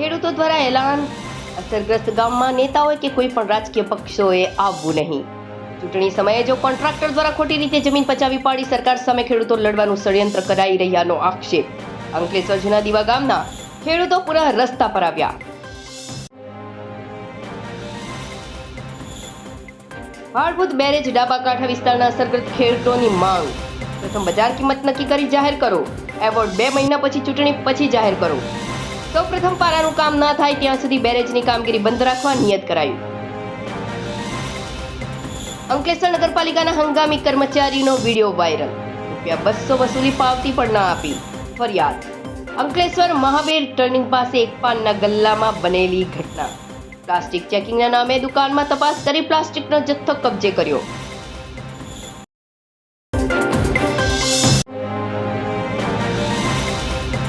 તંત્ર દ્વારા એલાન અસરગ્રસ્ત ગામમાં નેતાઓએ કે કોઈ પણ રાજકીય પક્ષોએ આવવું નહીં. ચૂંટણી સમયે જો કોન્ટ્રાક્ટર દ્વારા ખોટી રીતે જમીન પચાવી પાડી, સરકાર સામે ખેડૂતો લડવાનું ષડયંત્ર કરાઈ રહ્યાનો આક્ષેપ. અંકલેશ્વર જૂના દીવા ગામના ખેડૂતો પુનઃ રસ્તા પર આવ્યા. ભાડભૂત બેરેજ ડાબા કાંઠા વિસ્તારના અસરગ્રસ્ત ખેડૂતોની માંગ. પ્રથમ બજાર કિંમત નક્કી કરી જાહેર કરો. એવોર્ડ બે મહિના પછી ચૂંટણી પછી જાહેર કરો. સૌ પ્રથમ પારાનું કામ ના થાય ત્યાં સુધી બેરેજની કામગીરી બંધ રાખવા નિયત કરાયું. અંકલેશ્વર નગરપાલિકાના હંગામી કર્મચારીનો વીડિયો વાયરલ. રૂપિયા બસો વસૂલી પાવતી પણ ના આપી. ફરિયાદ. અંકલેશ્વર મહાવીર ટર્નિંગ પાસે એક પાનના ગલ્લામાં બનેલી ઘટના. પ્લાસ્ટિક ચેકિંગના નામે દુકાનમાં તપાસ કરી પ્લાસ્ટિકનો જથ્થો કબજે કર્યો.